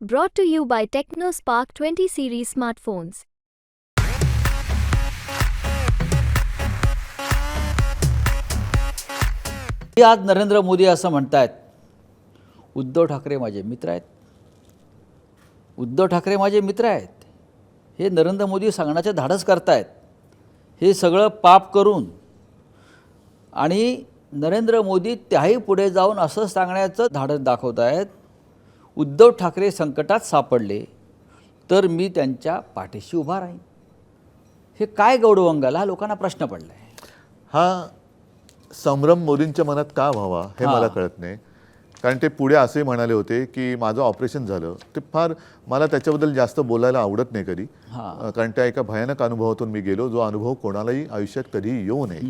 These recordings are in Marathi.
Brought to you by TechnoSpark 20 series smartphones. हे आज नरेंद्र मोदी असं म्हणतायत. उद्धव ठाकरे माझे मित्र आहेत. उद्धव ठाकरे माझे मित्र आहेत. हे नरेंद्र मोदी सांगण्याचे धाडस करतायत. हे सगळं पाप करून आणि नरेंद्र मोदी त्याही पुढे जाऊन असं सांगण्याचं धाडस दाखवत आहेत उद्धव ठाकरे संकटात सापडले तर मी त्यांच्या पाठीशी उभा राहीन. हे काय गौडवंगाला हा लोकांना प्रश्न पडला आहे हा संभ्रम मोदींच्या मनात का व्हावा हे. मला कळत नाही. कारण ते पुढे असे म्हणाले होते की माझं ऑपरेशन झालं. ते फार मला त्याच्याबद्दल जास्त बोलायला आवडत नाही कधी. कारण त्या एका भयानक अनुभवातून मी गेलो. जो अनुभव कोणालाही आयुष्यात कधी येऊ नये.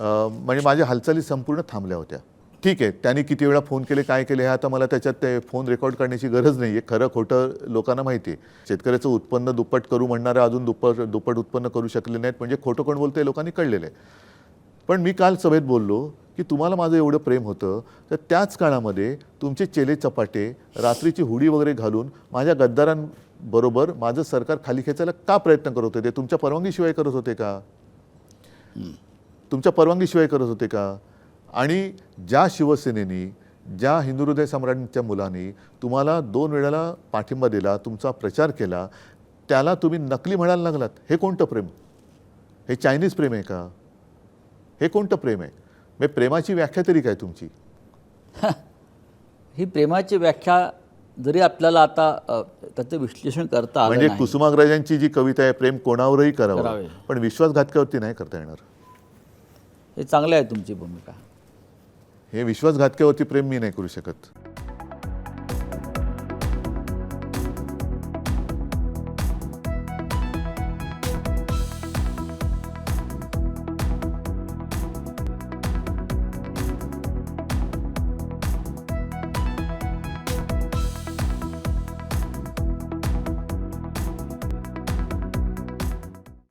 म्हणजे माझ्या हालचाली संपूर्ण थांबल्या होत्या. ठीक आहे त्यांनी किती वेळा फोन केले काय केले हे आता मला त्याच्यात ते फोन रेकॉर्ड करण्याची गरज नाही आहे खरं खोटं लोकांना माहिती आहे शेतकऱ्याचं उत्पन्न दुप्पट करू म्हणणारे अजून दुप्पट दुप्पट उत्पन्न करू शकले नाहीत म्हणजे खोटं कोण बोलतं लोकांनी कळलेलं आहे. पण मी काल सभेत बोललो की तुम्हाला माझं एवढं प्रेम होतं तर त्याच काळामध्ये तुमचे चेले चपाटे रात्रीची हुडी वगैरे घालून माझ्या गद्दारांबरोबर माझं सरकार खाली खेचायला का प्रयत्न करत होते? ते तुमच्या परवानगीशिवाय करत होते का? तुमच्या परवानगीशिवाय करत होते का? आणि ज्या शिवसेनेनी ज्या हिंदू हृदय सम्राटांच्या मुलांनी तुम्हाला दोन वेळेला पाठिंबा दिला तुमचा प्रचार केला त्याला तुम्ही नकली म्हणायला लागलात. हे कोणतं प्रेम? हे चायनीज प्रेम आहे का? हे कोणतं प्रेम आहे? म्हणजे प्रेमाची व्याख्या तरी काय तुमची? ही. प्रेमाची व्याख्या जरी आपल्याला आता त्याचं विश्लेषण करता म्हणजे. कुसुमाग्रजांची जी कविता आहे प्रेम कोणावरही करावं. करावे. पण विश्वासघातकावरती नाही करता येणार. हे चांगलं आहे तुमची भूमिका. हे विश्वासघातक्यावरती प्रेम मी नाही करू शकत.